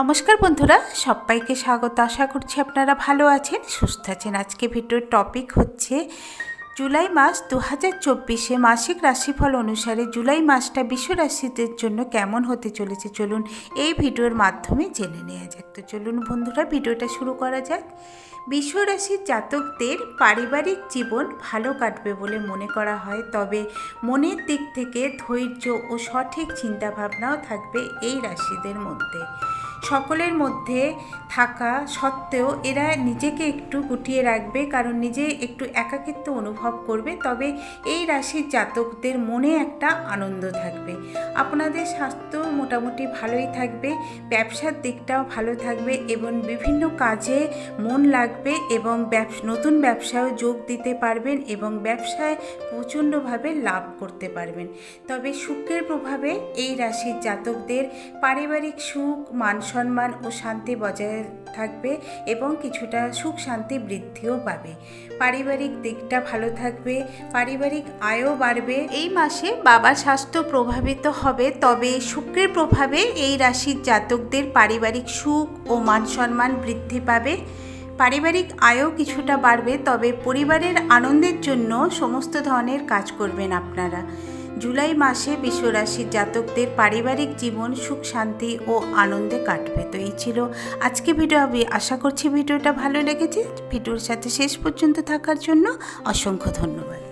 নমস্কার বন্ধুরা, সবাইকে স্বাগত। আশা করছি আপনারা ভালো আছেন, সুস্থ আছেন। আজকে ভিডিওর টপিক হচ্ছে জুলাই মাস দু হাজার চব্বিশে মাসিক রাশিফল অনুসারে জুলাই মাসটা বিশ্ব রাশিদের জন্য কেমন হতে চলেছে চলুন এই ভিডিওর মাধ্যমে জেনে নেওয়া যাক। তো চলুন বন্ধুরা, ভিডিওটা শুরু করা যাক। বিশ্ব রাশির জাতকদের পারিবারিক জীবন ভালো কাটবে বলে মনে করা হয়, তবে মনের দিক থেকে ধৈর্য ও সঠিক চিন্তাভাবনাও থাকবে এই রাশিদের মধ্যে। সকলের মধ্যে থাকা সত্ত্বেও এরা নিজেকে একটু গুটিয়ে রাখবে, কারণ নিজে একটু একাকিত্ব অনুভব করবে। তবে এই রাশির জাতকদের মনে একটা আনন্দ থাকবে। আপনাদের স্বাস্থ্য মোটামুটি ভালোই থাকবে, ব্যবসার দিকটাও ভালো থাকবে এবং বিভিন্ন কাজে মন লাগবে এবং নতুন ব্যবসায় যোগ দিতে পারবেন এবং ব্যবসায় প্রচণ্ডভাবে লাভ করতে পারবেন। তবে শুক্রের প্রভাবে এই রাশির জাতকদের পারিবারিক সুখ মান সম্মান ও শান্তি বজায় থাকবে এবং কিছুটা সুখ শান্তি বৃদ্ধিও পাবে। পারিবারিক দিকটা ভালো থাকবে, পারিবারিক আয়ও বাড়বে। এই মাসে বাবার স্বাস্থ্য প্রভাবিত হবে, তবে শুক্রের প্রভাবে এই রাশির জাতকদের পারিবারিক সুখ ও মান সম্মান বৃদ্ধি পাবে। পারিবারিক আয়ও কিছুটা বাড়বে, তবে পরিবারের আনন্দের জন্য সমস্ত ধরনের কাজ করবেন আপনারা। জুলাই মাসে বিশ্বরাশির জাতকদের পারিবারিক জীবন সুখ, শান্তি ও আনন্দে কাটবে। তো এই ছিল আজকে ভিডিও। আমি আশা করছি ভিডিওটা ভালো লেগেছে। ভিডিওর সাথে শেষ পর্যন্ত থাকার জন্য অসংখ্য ধন্যবাদ।